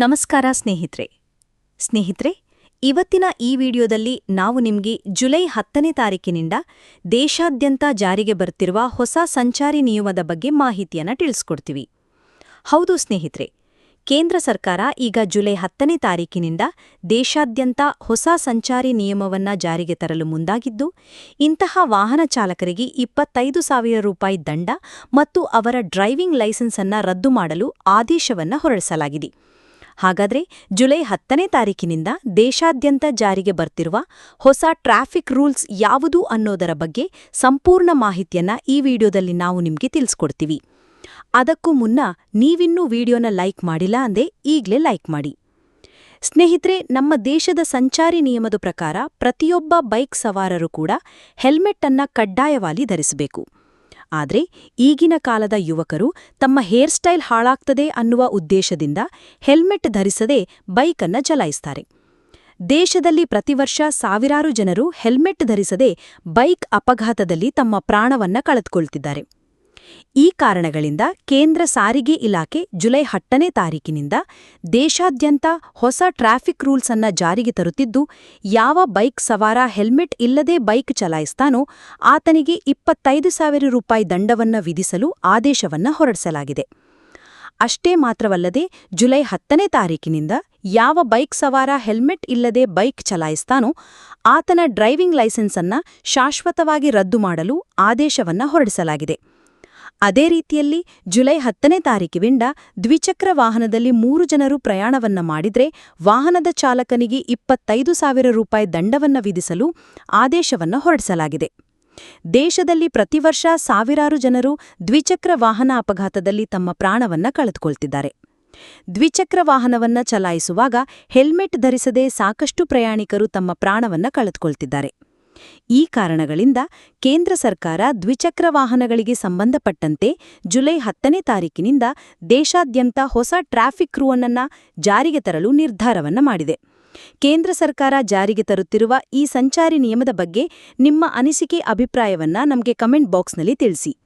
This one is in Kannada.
ನಮಸ್ಕಾರ ಸ್ನೇಹಿತರೆ. ಸ್ನೇಹಿತರೆ, ಇವತ್ತಿನ ಈ ವಿಡಿಯೋದಲ್ಲಿ ನಾವು ನಿಮಗೆ ಜುಲೈ ಹತ್ತನೇ ತಾರೀಕಿನಿಂದ ದೇಶಾದ್ಯಂತ ಜಾರಿಗೆ ಬರ್ತಿರುವ ಹೊಸ ಸಂಚಾರಿ ನಿಯಮದ ಬಗ್ಗೆ ಮಾಹಿತಿಯನ್ನು ತಿಳಿಸ್ಕೊಡ್ತೀವಿ. ಹೌದು ಸ್ನೇಹಿತರೆ, ಕೇಂದ್ರ ಸರ್ಕಾರ ಈಗ ಜುಲೈ ಹತ್ತನೇ ತಾರೀಕಿನಿಂದ ದೇಶಾದ್ಯಂತ ಹೊಸ ಸಂಚಾರಿ ನಿಯಮವನ್ನ ಜಾರಿಗೆ ತರಲು ಮುಂದಾಗಿದ್ದು, ಇಂತಹ ವಾಹನ ಚಾಲಕರಿಗೆ ಇಪ್ಪತ್ತೈದು ಸಾವಿರ ರೂಪಾಯಿ ದಂಡ ಮತ್ತು ಅವರ ಡ್ರೈವಿಂಗ್ ಲೈಸೆನ್ಸ್ ಅನ್ನ ರದ್ದು ಮಾಡಲು ಆದೇಶವನ್ನ ಹೊರಡಿಸಲಾಗಿದೆ. ಹಾಗಾದ್ರೆ ಜುಲೈ ಹತ್ತನೇ ತಾರೀಕಿನಿಂದ ದೇಶಾದ್ಯಂತ ಜಾರಿಗೆ ಬರ್ತಿರುವ ಹೊಸ ಟ್ರಾಫಿಕ್ ರೂಲ್ಸ್ ಯಾವುದು ಅನ್ನೋದರ ಬಗ್ಗೆ ಸಂಪೂರ್ಣ ಮಾಹಿತಿಯನ್ನ ಈ ವಿಡಿಯೋದಲ್ಲಿ ನಾವು ನಿಮಗೆ ತಿಳಿಸ್ಕೊಡ್ತೀವಿ. ಅದಕ್ಕೂ ಮುನ್ನ ನೀವಿನ್ನೂ ವಿಡಿಯೋನ ಲೈಕ್ ಮಾಡಿಲ್ಲ ಅಂದೆ ಈಗಲೇ ಲೈಕ್ ಮಾಡಿ. ಸ್ನೇಹಿತರೆ, ನಮ್ಮ ದೇಶದ ಸಂಚಾರಿ ನಿಯಮದ ಪ್ರಕಾರ ಪ್ರತಿಯೊಬ್ಬ ಬೈಕ್ ಸವಾರರು ಕೂಡ ಹೆಲ್ಮೆಟ್ ಅನ್ನ ಕಡ್ಡಾಯವಾಗಿ ಧರಿಸಬೇಕು. ಆದರೆ ಈಗಿನ ಕಾಲದ ಯುವಕರು ತಮ್ಮ ಹೇರ್ ಸ್ಟೈಲ್ ಹಾಳಾಗ್ತದೆ ಅನ್ನುವ ಉದ್ದೇಶದಿಂದ ಹೆಲ್ಮೆಟ್ ಧರಿಸದೆ ಬೈಕನ್ನ ಚಲಾಯಿಸ್ತಾರೆ. ದೇಶದಲ್ಲಿ ಪ್ರತಿವರ್ಷ ಸಾವಿರಾರು ಜನರು ಹೆಲ್ಮೆಟ್ ಧರಿಸದೆ ಬೈಕ್ ಅಪಘಾತದಲ್ಲಿ ತಮ್ಮ ಪ್ರಾಣವನ್ನ ಕಳೆದುಕೊಳ್ತಿದ್ದಾರೆ. ಈ ಕಾರಣಗಳಿಂದ ಕೇಂದ್ರ ಸಾರಿಗೆ ಇಲಾಖೆ ಜುಲೈ ಹತ್ತನೇ ತಾರೀಕಿನಿಂದ ದೇಶಾದ್ಯಂತ ಹೊಸ ಟ್ರಾಫಿಕ್ ರೂಲ್ಸ್ ಅನ್ನ ಜಾರಿಗೆ ತರುತ್ತಿದ್ದು, ಯಾವ ಬೈಕ್ ಸವಾರ ಹೆಲ್ಮೆಟ್ ಇಲ್ಲದೆ ಬೈಕ್ ಚಲಾಯಿಸ್ತಾನೋ ಆತನಿಗೆ ಇಪ್ಪತ್ತೈದು ಸಾವಿರ ರೂಪಾಯಿ ದಂಡವನ್ನ ವಿಧಿಸಲು ಆದೇಶವನ್ನ ಹೊರಡಿಸಲಾಗಿದೆ. ಅಷ್ಟೇ ಮಾತ್ರವಲ್ಲದೆ ಜುಲೈ ಹತ್ತನೇ ತಾರೀಕಿನಿಂದ ಯಾವ ಬೈಕ್ ಸವಾರ ಹೆಲ್ಮೆಟ್ ಇಲ್ಲದೆ ಬೈಕ್ ಚಲಾಯಿಸ್ತಾನೋ ಆತನ ಡ್ರೈವಿಂಗ್ ಲೈಸೆನ್ಸ್ ಅನ್ನ ಶಾಶ್ವತವಾಗಿ ರದ್ದು ಮಾಡಲು ಆದೇಶವನ್ನ ಹೊರಡಿಸಲಾಗಿದೆ. ಅದೇ ರೀತಿಯಲ್ಲಿ ಜುಲೈ ಹತ್ತನೇ ತಾರೀಕಿನಿಂದ ದ್ವಿಚಕ್ರ ವಾಹನದಲ್ಲಿ ಮೂರು ಜನರು ಪ್ರಯಾಣವನ್ನ ಮಾಡಿದ್ರೆ ವಾಹನದ ಚಾಲಕನಿಗೆ ಇಪ್ಪತ್ತೈದು ಸಾವಿರ ರೂಪಾಯಿ ದಂಡವನ್ನ ವಿಧಿಸಲು ಆದೇಶವನ್ನ ಹೊರಡಿಸಲಾಗಿದೆ. ದೇಶದಲ್ಲಿ ಪ್ರತಿವರ್ಷ ಸಾವಿರಾರು ಜನರು ದ್ವಿಚಕ್ರ ವಾಹನ ಅಪಘಾತದಲ್ಲಿ ತಮ್ಮ ಪ್ರಾಣವನ್ನ ಕಳೆದುಕೊಳ್ತಿದ್ದಾರೆ. ದ್ವಿಚಕ್ರ ವಾಹನವನ್ನ ಚಲಾಯಿಸುವಾಗ ಹೆಲ್ಮೆಟ್ ಧರಿಸದೆ ಸಾಕಷ್ಟು ಪ್ರಯಾಣಿಕರು ತಮ್ಮ ಪ್ರಾಣವನ್ನ ಕಳೆದುಕೊಳ್ತಿದ್ದಾರೆ. ಈ ಕಾರಣಗಳಿಂದ ಕೇಂದ್ರ ಸರ್ಕಾರ ದ್ವಿಚಕ್ರ ವಾಹನಗಳಿಗೆ ಸಂಬಂಧಪಟ್ಟಂತೆ ಜುಲೈ ಹತ್ತನೇ ತಾರೀಕಿನಿಂದ ದೇಶಾದ್ಯಂತ ಹೊಸ ಟ್ರಾಫಿಕ್ ರೂವನ್ನ ಜಾರಿಗೆ ತರಲು ನಿರ್ಧಾರವನ್ನ ಮಾಡಿದೆ. ಕೇಂದ್ರ ಸರ್ಕಾರ ಜಾರಿಗೆ ತರುತ್ತಿರುವ ಈ ಸಂಚಾರಿ ನಿಯಮದ ಬಗ್ಗೆ ನಿಮ್ಮ ಅನಿಸಿಕೆ, ಅಭಿಪ್ರಾಯವನ್ನ ನಮಗೆ ಕಮೆಂಟ್ ಬಾಕ್ಸ್ನಲ್ಲಿ ತಿಳಿಸಿ.